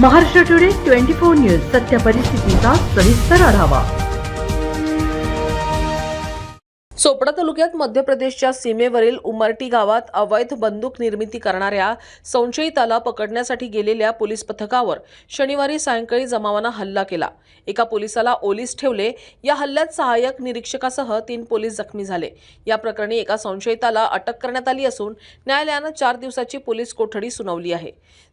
Maharashtra today twenty four news सत्य परिस्थितीचा सविस्तर आढावा. चोपडा तालुक्यात मध्य प्रदेशच्या सीमेवरील उमरटी गावात अवैध बंदूक निर्मिती करणाऱ्या संशयिताला पकडण्यासाठी गेलेल्या पोलीस पथकावर शनिवारी सायंकाळी जमावानं हल्ला केला. एका पोलिसाला ओलीस ठेवले. या हल्ल्यात सहाय्यक निरीक्षकासह तीन पोलीस जखमी झाले. या प्रकरणी एका संशयिताला अटक करण्यात आली असून न्यायालयानं चार दिवसाची पोलीस कोठडी सुनावली आहे.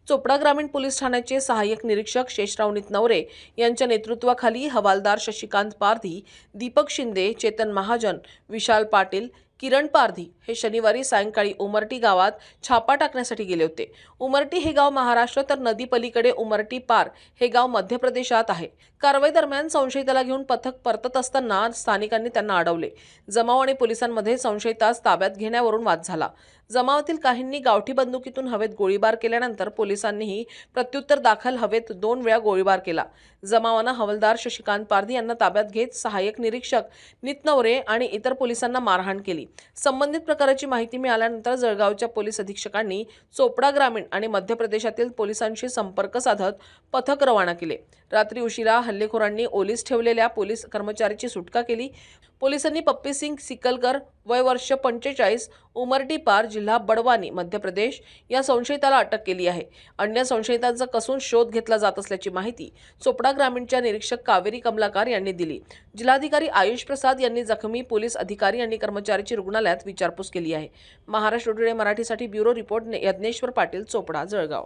चोपडा ग्रामीण पोलीस ठाण्याचे सहाय्यक निरीक्षक शेषराव नितनवरे यांच्या नेतृत्वाखाली हवालदार शशिकांत पारधी दीपक शिंदे चेतन महाजन विशाल पाटील किरण पारधी हे शनिवारी सायंकाळी उमरटी गावात छापा टाकण्यासाठी गेले होते. उमरटी हे गाव महाराष्ट्र तर नदी पलीकडे उमरटी पार हे गाव मध्य प्रदेशात आहे. कारवाई दरम्यान संशयिताला घेऊन पथक परतत असताना स्थानिकांनी त्यांना अडवले. जमाव आणि पोलिसांमध्ये संशयितास ताब्यात घेण्यावरून वाद झाला. जमावातील काहींनी गावठी बंदुकीतून हवेत गोळीबार केल्यानंतर पोलिसांनीही प्रत्युत्तर दाखल हवेत दोन वेळा गोळीबार केला. जमावानं हवलदार शशिकांत पारधी यांना ताब्यात घेत सहाय्यक निरीक्षक नितनवरे आणि इतर पोलिसांना मारहाण केली. संबंधित प्रकाराची माहिती मिळाल्यानंतर जळगावच्या पोलीस अधीक्षकांनी चोपडा ग्रामीण आणि मध्य प्रदेशातील पोलिसांशी संपर्क साधत पथक रवाना केले. रात्री उशिरा हल्लेखोरांनी ओलीस ठेवलेल्या पोलीस कर्मचाऱ्याची सुटका केली. पोलिसांनी पप्पी सिंग सिकलकर वय वर्ष पंचेचाळीस उमरटी पार जिल्हा बडवानी मध्य प्रदेश या संशयिताला अटक केली आहे. अन्य संशयितांचा कसून शोध घेतला जात असल्याची माहिती चोपडा ग्रामीणच्या निरीक्षक कावेरी कमलाकार यांनी दिली. जिल्हाधिकारी आयुष प्रसाद यांनी जखमी पोलीस अधिकारी आणि कर्मचाऱ्याची रुग्णालयात विचारपूस केली आहे. महाराष्ट्र टुडे मराठीसाठी ब्युरो रिपोर्ट यज्ञेश्वर पाटील चोपडा जळगाव.